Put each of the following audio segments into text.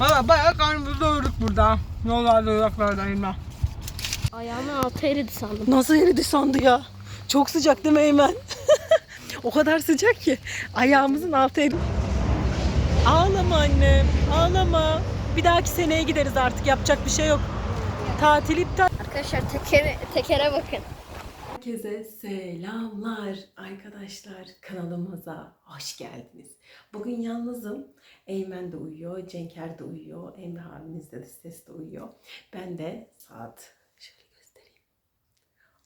Valla bayağı karnımızı doyurduk burada. Yollarda uzaklarda inme. Ayağımın altı eridi sandım. Nasıl eridi sandı ya? Çok sıcak değil mi Eymen? o kadar sıcak ki ayağımızın altı eridi. Ağlama annem, ağlama. Bir dahaki seneye gideriz artık. Yapacak bir şey yok. Tatil iptal. Arkadaşlar tekere, tekere bakın. Herkese selamlar arkadaşlar kanalımıza hoş geldiniz. Bugün yalnızım. Eymen de uyuyor, Cenker de uyuyor, Emre abimiz de ses de uyuyor. Ben de saat şöyle göstereyim.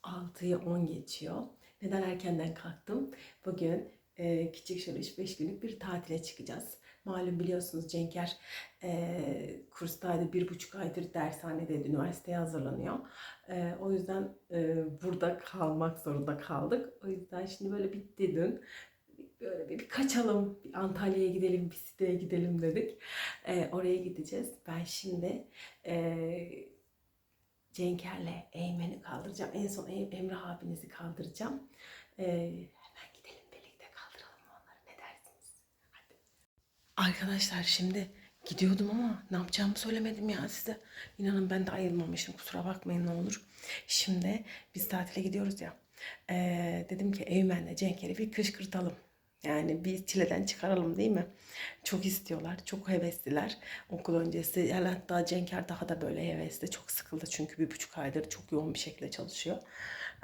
6'yı 10 geçiyor. Neden erkenden kalktım? Bugün e, küçük şöyle 3-5 günlük bir tatile çıkacağız. Malum biliyorsunuz Cenker e, kurstaydı bir buçuk aydır dershanedeydi, üniversiteye hazırlanıyor. E, o yüzden e, burada kalmak zorunda kaldık. O yüzden şimdi böyle bitti dün. Böyle bir, bir kaçalım, bir Antalya'ya gidelim, bir siteye gidelim dedik. E, oraya gideceğiz. Ben şimdi e, Cenker'le Eymen'i kaldıracağım. En son Em- Emrah abinizi kaldıracağım. E, hemen gidelim birlikte kaldıralım onları. Ne dersiniz? Hadi. Arkadaşlar şimdi gidiyordum ama ne yapacağımı söylemedim ya size. İnanın ben de ayılmamışım kusura bakmayın ne olur. Şimdi biz tatile gidiyoruz ya. Ee, dedim ki Eymen'le Cenk'leri bir kışkırtalım. Yani bir çileden çıkaralım değil mi? Çok istiyorlar, çok hevesliler. Okul öncesi, yani hatta Cenker daha da böyle hevesli. Çok sıkıldı çünkü bir buçuk aydır çok yoğun bir şekilde çalışıyor.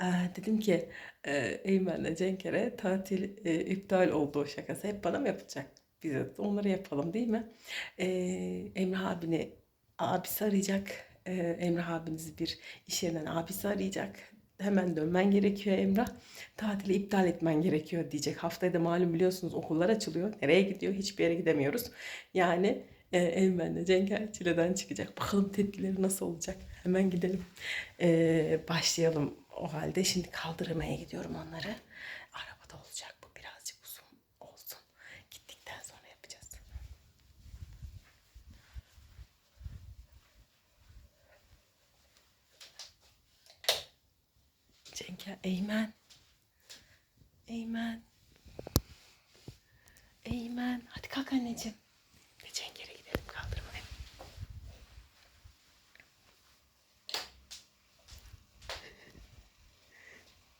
Ee, dedim ki e, Eymen'le Cenker'e tatil e, iptal oldu şakası. Hep bana mı yapılacak? Biz de onları yapalım değil mi? Ee, Emrah abini abisi arayacak. Ee, Emrah abinizi bir iş yerinden abisi arayacak. Hemen dönmen gerekiyor Emrah. Tatili iptal etmen gerekiyor diyecek. Haftaya da malum biliyorsunuz okullar açılıyor. Nereye gidiyor? Hiçbir yere gidemiyoruz. Yani e, Eymen'le Cenker çileden çıkacak. Bakalım tepkileri nasıl olacak? Hemen gidelim. Ee, başlayalım o halde. Şimdi kaldırmaya gidiyorum onları. Arabada olacak bu birazcık uzun olsun. Gittikten sonra yapacağız. Cenker, Eymen. Eymen. Eymen. Hadi kalk anneciğim. Ve Cenker'e gidelim kaldırmaya.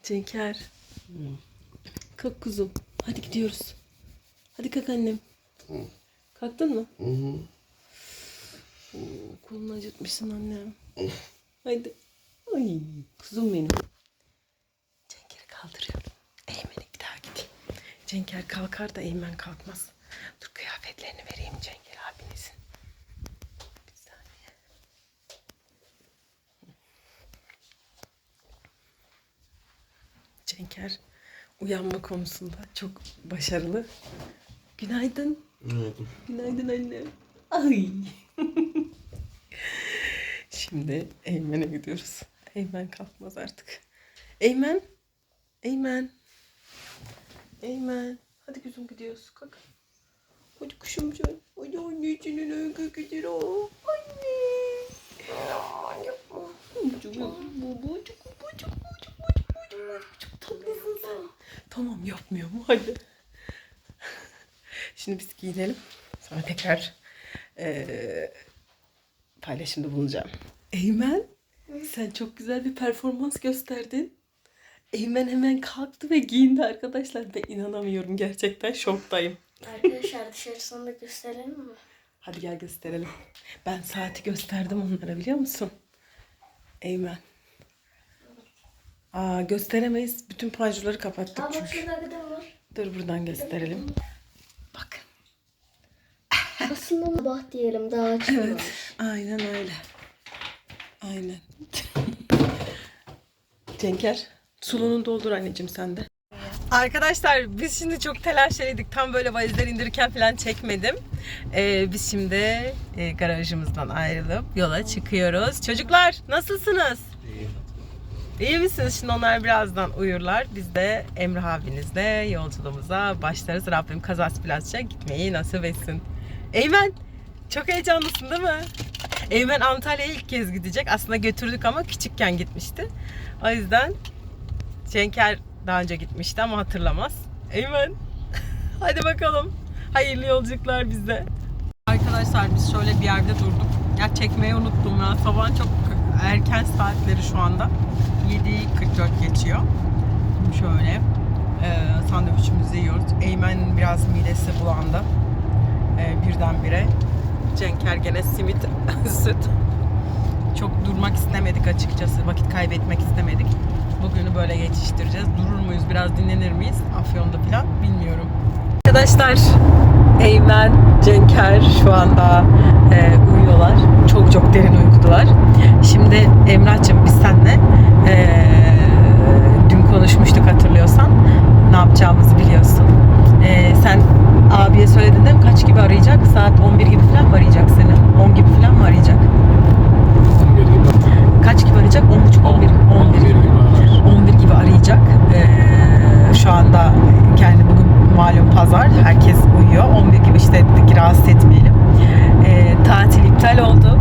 Cenker. Kalk kuzum. Hadi gidiyoruz. Hadi kalk annem. Kalktın mı? Oo, kolunu acıtmışsın annem. Haydi. Ay kuzum benim. Cenker'i kaldırıyorum. Eymen'e bir daha gideyim. Cenker kalkar da Eymen kalkmaz. Dur kıyafetlerini vereyim Cenker abinizin. Bir saniye. Cenker uyanma konusunda çok başarılı. Günaydın. Günaydın. Günaydın anne. Ay. Şimdi Eymen'e gidiyoruz. Eymen kalkmaz artık. Eymen. Eymen. Eymen. Hadi kuzum gidiyoruz. Kalk. Hadi kuşum. Hadi annecinin öykü gidiyor. o. Anne. Çok baba çok baba çok baba çok tatlısın sen. Tamam yapmıyor mu? Hadi. Şimdi biz giyinelim. Sonra tekrar eee paylaşımda bulunacağım. Eymen, sen çok güzel bir performans gösterdin. Eymen hemen kalktı ve giyindi arkadaşlar. Ben inanamıyorum gerçekten şoktayım. Arkadaşlar dışarısını da gösterelim mi? Hadi gel gösterelim. Ben saati gösterdim onlara biliyor musun? Eymen. Aa gösteremeyiz. Bütün panjurları kapattık Aa bak çünkü. şurada bir de var. Dur buradan gösterelim. Bakın. Aslında bah diyelim daha açılmamış. Evet. Aynen öyle. Aynen. Cenker, sulunu doldur anneciğim sen de. Arkadaşlar biz şimdi çok telaşlıydık. Tam böyle valizleri indirirken falan çekmedim. Ee, biz şimdi e, garajımızdan ayrılıp yola çıkıyoruz. Çocuklar nasılsınız? İyi misiniz? Şimdi onlar birazdan uyurlar. Biz de Emrah abinizle yolculuğumuza başlarız. Rabbim kazası belasıyla gitmeyi nasip etsin. Eymen çok heyecanlısın değil mi? Eymen Antalya'ya ilk kez gidecek. Aslında götürdük ama küçükken gitmişti. O yüzden Cenker daha önce gitmişti ama hatırlamaz. Eymen hadi bakalım. Hayırlı yolculuklar bize. Arkadaşlar biz şöyle bir yerde durduk. Ya çekmeyi unuttum ya. Sabahın çok erken saatleri şu anda. 7.44 geçiyor. Şimdi şöyle e, sandviçimizi yiyoruz. Eymen biraz midesi bulandı. E, birdenbire. Cenker gene simit, süt. Çok durmak istemedik açıkçası. Vakit kaybetmek istemedik. Bugünü böyle geçiştireceğiz. Durur muyuz, biraz dinlenir miyiz? Afyon'da falan bilmiyorum. Arkadaşlar Eymen, Cenker şu anda e, uyuyorlar. Çok çok derin uykudular. Şimdi Emrah'cığım biz seninle e, dün konuşmuştuk hatırlıyorsan. Ne yapacağımızı biliyorsun. E, sen abiye söyledin değil mi? Kaç gibi arayacak? Saat 11 gibi falan mı arayacak seni? 10 gibi falan mı arayacak? 11 gibi. Kaç gibi arayacak? 10.30 11 11 gibi arar. 11 gibi arayacak. Ee, şu anda kendi bugün malum pazar. Herkes uyuyor. 11 gibi işte dedik rahatsız etmeyelim. Ee, tatil iptal oldu.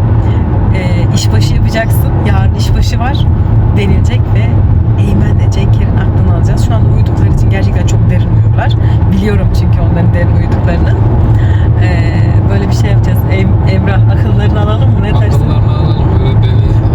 Ee, işbaşı yapacaksın. Yarın işbaşı var denilecek ve Eymen'le Cenker'in aklını alacağız. Şu anda uyudukları için gerçekten çok derin uyuyorlar. Biliyorum çünkü onların derin uyuduklarını. Ee, böyle bir şey yapacağız. Em- Emrah akıllarını alalım mı? Ne dersin? Akıllarını alalım. Böyle beni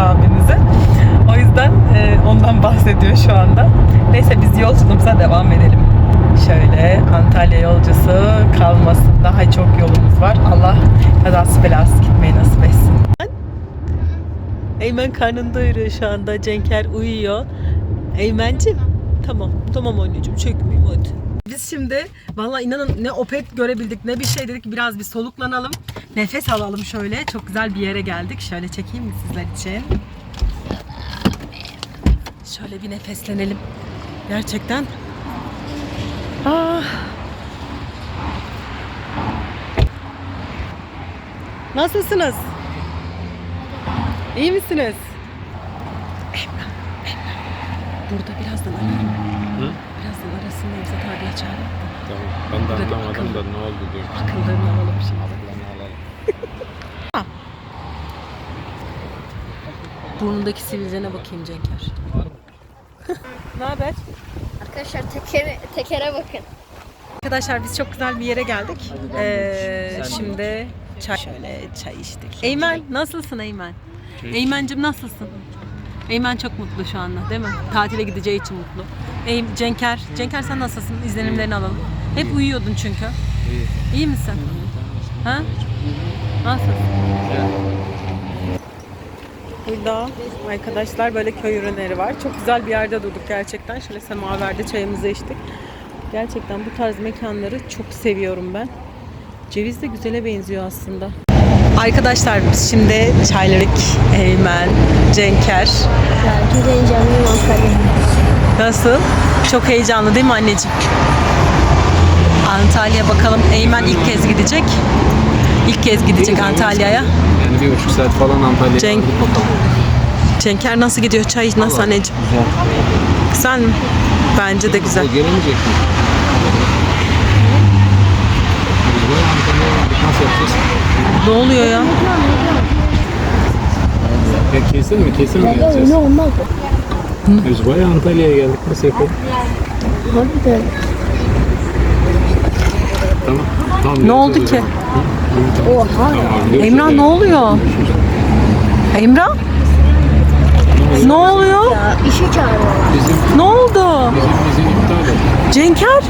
Emrah abinizi. O yüzden e, ondan bahsediyor şu anda. Neyse biz yolculuğumuza devam edelim. Şöyle Antalya yolcusu kalmasın. Daha çok yolumuz var. Allah kazası belasız gitmeyi nasip etsin. Eymen karnını doyuruyor şu anda. Cenker uyuyor. Eymen'cim tamam tamam anneciğim çökmeyeyim hadi. Biz şimdi valla inanın ne opet görebildik ne bir şey dedik biraz bir soluklanalım. Nefes alalım şöyle. Çok güzel bir yere geldik. Şöyle çekeyim mi sizler için? Şöyle bir nefeslenelim. Gerçekten. Ah. Nasılsınız? İyi misiniz? Emrah, Emrah. Burada birazdan ararım. Hı? Birazdan arasın Nevzat abiye çağırın. Tamam. Ben de anlamadım da ne oldu diyor. Akıllarını alalım şimdi. Burnundaki sivilcene bakayım Cenker. ne haber? Arkadaşlar tekere, tekere bakın. Arkadaşlar biz çok güzel bir yere geldik. Ee, şimdi çay şöyle çay içtik. Eymen nasılsın Eymen? Eymen'cim nasılsın? Eymen çok mutlu şu anda değil mi? Tatile gideceği için mutlu. Ey, Cenker, Cenker sen nasılsın? İzlenimlerini alalım. Hep uyuyordun çünkü. İyi. İyi misin? Ha? Nasılsın? Burada arkadaşlar böyle köy ürünleri var. Çok güzel bir yerde durduk gerçekten. Şöyle semaverde çayımızı içtik. Gerçekten bu tarz mekanları çok seviyorum ben. Ceviz de güzele benziyor aslında. Arkadaşlar biz şimdi çayladık. Eymen, Cenker. Ya gidince annem Antalya. Nasıl? Çok heyecanlı değil mi anneciğim? Antalya bakalım. Eymen ilk kez gidecek. İlk kez gidecek Antalya'ya. Yani bir buçuk saat falan Antalya'ya Cenk. Cenker nasıl gidiyor? Çay nasıl anneciğim? Güzel. Güzel mi? Bence de güzel. O gelemeyecek mi? Ne oluyor ya? Ya kesin mi? Kesin mi geleceğiz? olmaz mı? Biz bayağı Antalya'ya geldik. Nasıl yapalım? Harbiden. Tamam. Tamam. Ne oldu ki? Oha. Emrah ne oluyor? Emrah? Ne oluyor? İşe çağırıyorlar. Bizim, Ne oldu? bizim, bizim iptal et. Cenker?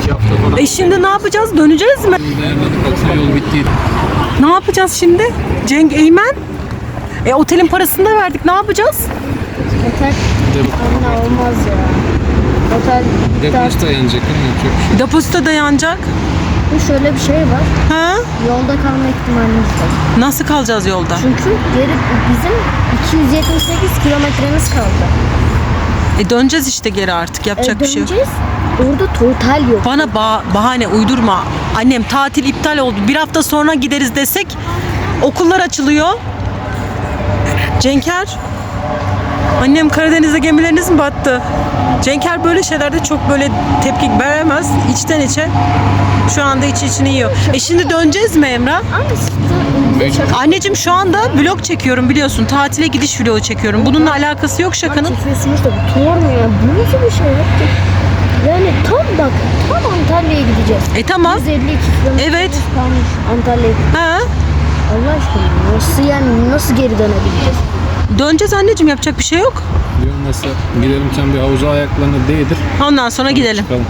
İki hafta falan. E şimdi ne yapacağız? Döneceğiz mi? Dayanmadık. Baksana yol bitti. Ne yapacağız şimdi? Cenk Eymen? E otelin parasını da verdik. Ne yapacağız? Otel Bir de bu- anne olmaz ya. Otel Deposta yanacak değil mi? Bir şey. Depozito da yanacak. Bu şöyle bir şey var. Ha? Yolda kalma ihtimalimiz var. Nasıl kalacağız yolda? Çünkü geri bizim 278 kilometremiz kaldı. E döneceğiz işte geri artık. Yapacak E, bir şey yok. döneceğiz. Orada total yok. Bana ba- bahane uydurma. Annem tatil iptal oldu. Bir hafta sonra gideriz desek okullar açılıyor. Cenker Annem Karadeniz'de gemileriniz mi battı? Cenker böyle şeylerde çok böyle tepki veremez. İçten içe. Şu anda iç içini yiyor. E şimdi döneceğiz mi Emrah? Anneciğim şu anda vlog çekiyorum biliyorsun. Tatile gidiş vlogu çekiyorum. Bununla alakası yok şakanın. çekiyorsunuz da bu tuvar mı ya? Bu nasıl bir şey ya? Yani tam bak tam Antalya'ya gideceğiz. E tamam. 152 kilometre Evet. kalmış Antalya'ya. Ha? Allah aşkına nasıl yani nasıl geri dönebileceğiz? Döneceğiz anneciğim yapacak bir şey yok. Mesela gidelim sen bir havuza ayaklarını değdir. Ondan sonra gidelim. Çıkalım.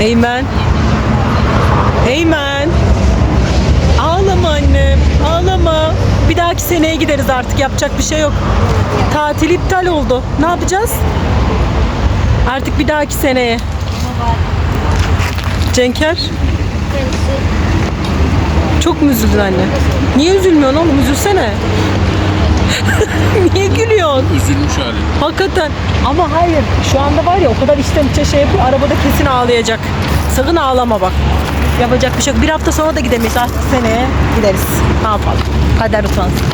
Eymen. Eymen. Ağlama annem. Ağlama. Bir dahaki seneye gideriz artık. Yapacak bir şey yok. Tatil iptal oldu. Ne yapacağız? Artık bir dahaki seneye. Cenker. Çok mu üzüldün anne? Niye üzülmüyorsun oğlum? Üzülsene. Niye gülüyorsun? Üzülmüş hali. Hakikaten. Ama hayır. Şu anda var ya o kadar içten içe şey yapıyor. Arabada kesin ağlayacak. Sakın ağlama bak. Yapacak bir şey yok. Bir hafta sonra da gidemeyiz. Artık seneye gideriz. Ne yapalım? Kader utansın.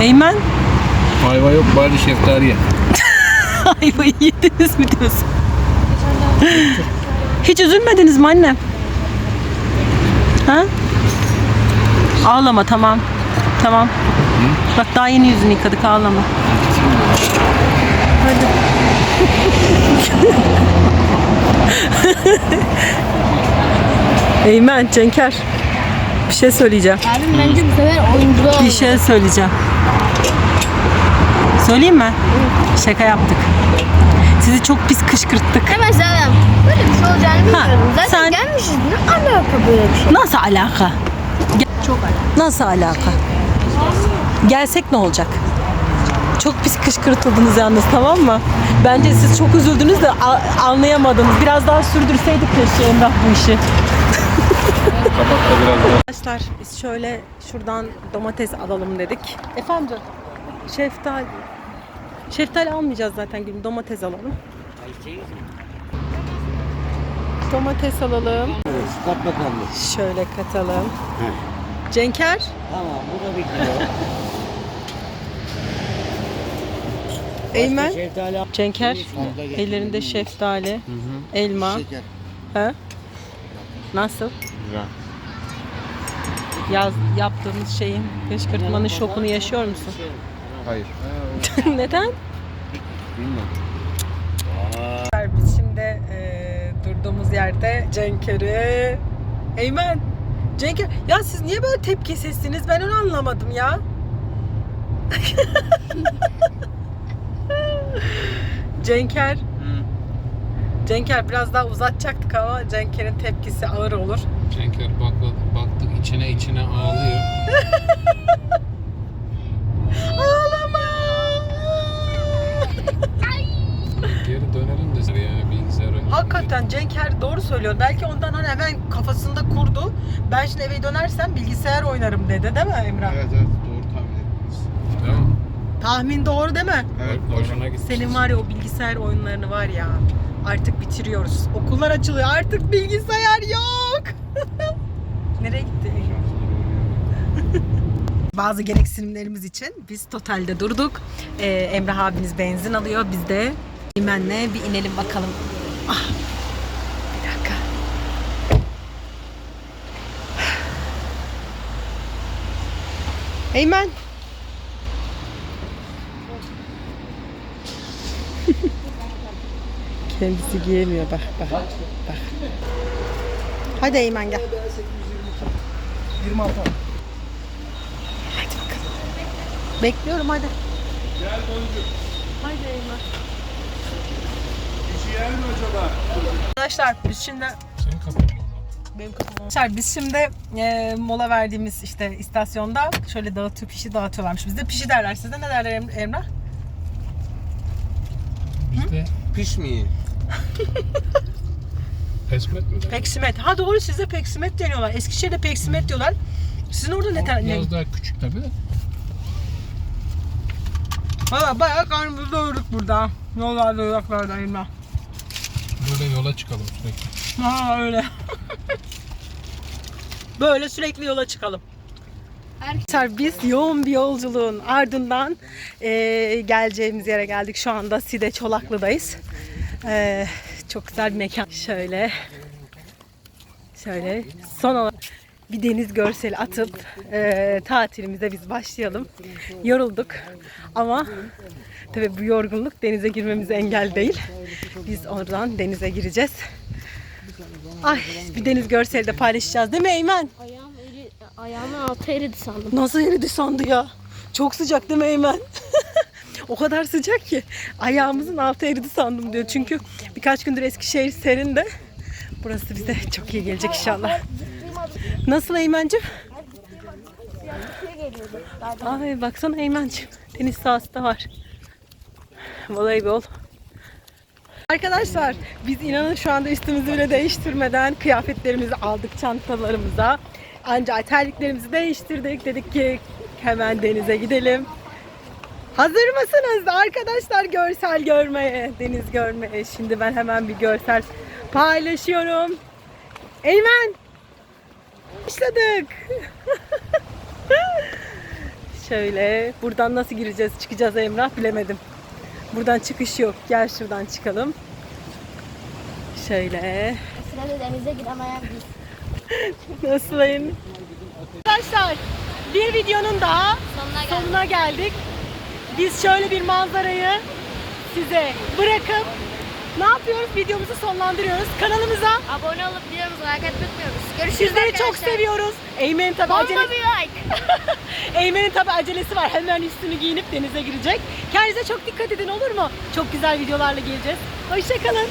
Eymen. Ayva yok bari şeftali ye. Ayvayı yediniz mi diyorsun? Hiç üzülmediniz mi annem? Ha? Ağlama tamam. Tamam. Bak daha yeni yüzünü yıkadık ağlama. Hadi. Eymen, Cenker. Bir şey söyleyeceğim. Abim bence bu sefer oyunculuğa Bir şey söyleyeceğim. Söyleyeyim mi? Şaka yaptık. Sizi çok pis kışkırttık. Hemen sana böyle bir şey olacağını bilmiyordum. Zaten sen- gelmişiz. Ne alaka böyle bir şey? Nasıl alaka? Çok alaka. Nasıl alaka? Gelsek ne olacak? Çok pis kışkırtıldınız yalnız tamam mı? Bence siz çok üzüldünüz de anlayamadınız. Biraz daha sürdürseydik keşke Emrah bu işi. Arkadaşlar biz şöyle şuradan domates alalım dedik. Efendim? Şeftali. Şeftali almayacağız zaten gülüm. Domates alalım. Domates alalım. Kat bakalım. Şöyle katalım. Cenker. Tamam bu da bir kilo. Eymen. Şeftali al. Cenker. Getir. Ellerinde şeftali. Elma. Şeker. Ha? Nasıl? Güzel. Yaz yaptığımız şeyin kışkırtmanın şokunu yaşıyor musun? Hayır. Neden? Bilmiyorum. Biz şimdi e, durduğumuz yerde Cenker'i... Eymen! Cenker, ya siz niye böyle tepki sesiniz? Ben onu anlamadım ya. Cenker. Cenker biraz daha uzatacaktık ama Cenker'in tepkisi ağır olur. Cenker bak, baktık içine içine ağlıyor. Ağlama! Geri dönelim de yani Hakikaten Cenker doğru söylüyor. Belki ondan hani hemen kafasında kurdu. Ben şimdi eve dönersem bilgisayar oynarım dedi değil mi Emrah? Evet evet doğru tahmin ettiniz. Değil mi? Tahmin doğru değil mi? Evet Hoşuna gitti. Senin var ya o bilgisayar oyunlarını var ya artık bitiriyoruz. Okullar açılıyor artık bilgisayar yok. Nereye gitti? Bazı gereksinimlerimiz için biz totalde durduk. Ee, Emrah abiniz benzin alıyor. Biz de İmen'le bir inelim bakalım. Ah. Bir dakika. Eymen. Kendisi giyemiyor bak bak bak. Hadi Eymen gel. 26. Hadi bakalım. Bekliyorum hadi. Gel Hadi Eymen. İşi yer mi acaba? Arkadaşlar biz şimdi Senin kapın benim kafam. Arkadaşlar biz şimdi e, mola verdiğimiz işte istasyonda şöyle dağıtıyor pişi dağıtıyorlarmış. Bizde pişi derler. Sizde ne derler Em- Emrah? Bizde Pişmeyi. pesmet mi? der? Peksimet. Ha doğru sizde peksimet deniyorlar. Eskişehir'de peksimet diyorlar. Sizin orada ne ter- ne? Biraz daha küçük tabii de. Valla bayağı karnımızı doyurduk burada. Yollarda uzaklarda Emrah. Böyle yola çıkalım sürekli. Ha öyle. Böyle sürekli yola çıkalım. Arkadaşlar biz yoğun bir yolculuğun ardından eee, geleceğimiz yere geldik. Şu anda Side Çolaklı'dayız. Eee, çok güzel bir mekan. Şöyle şöyle son olarak bir deniz görseli atıp eee, tatilimize biz başlayalım. Yorulduk ama tabii bu yorgunluk denize girmemize engel değil. Biz oradan denize gireceğiz. Ay bir deniz görseli de paylaşacağız değil mi Eymen? Ayağım eri, ayağımın altı eridi sandım. Nasıl eridi sandı ya? Çok sıcak değil mi Eymen? o kadar sıcak ki ayağımızın altı eridi sandım diyor. Çünkü birkaç gündür Eskişehir serin de burası bize çok iyi gelecek inşallah. Nasıl Eymen'cim? Ay baksana Eymen'cim. Deniz sahası da var. Voleybol. Arkadaşlar biz inanın şu anda üstümüzü bile değiştirmeden kıyafetlerimizi aldık çantalarımıza. Ancak terliklerimizi değiştirdik. Dedik ki hemen denize gidelim. Hazır mısınız arkadaşlar görsel görmeye, deniz görmeye? Şimdi ben hemen bir görsel paylaşıyorum. Eymen! Başladık. Şöyle buradan nasıl gireceğiz çıkacağız Emrah bilemedim. Buradan çıkış yok. Gel şuradan çıkalım. Şöyle. Sırada denize giremeyen biz. Nasılsın? Arkadaşlar bir videonun daha Sonuna geldik. sonuna geldik. Biz şöyle bir manzarayı size bırakıp ne yapıyoruz? Videomuzu sonlandırıyoruz. Kanalımıza Abone olup videomuzu like etmeyi unutmuyoruz. Görüşürüz sizleri arkadaşlar. çok seviyoruz. Eymen'in tabi Bomba acele... bir like. Eymen'in tabi acelesi var. Hemen üstünü giyinip denize girecek. Kendinize çok dikkat edin olur mu? Çok güzel videolarla geleceğiz. Hoşçakalın.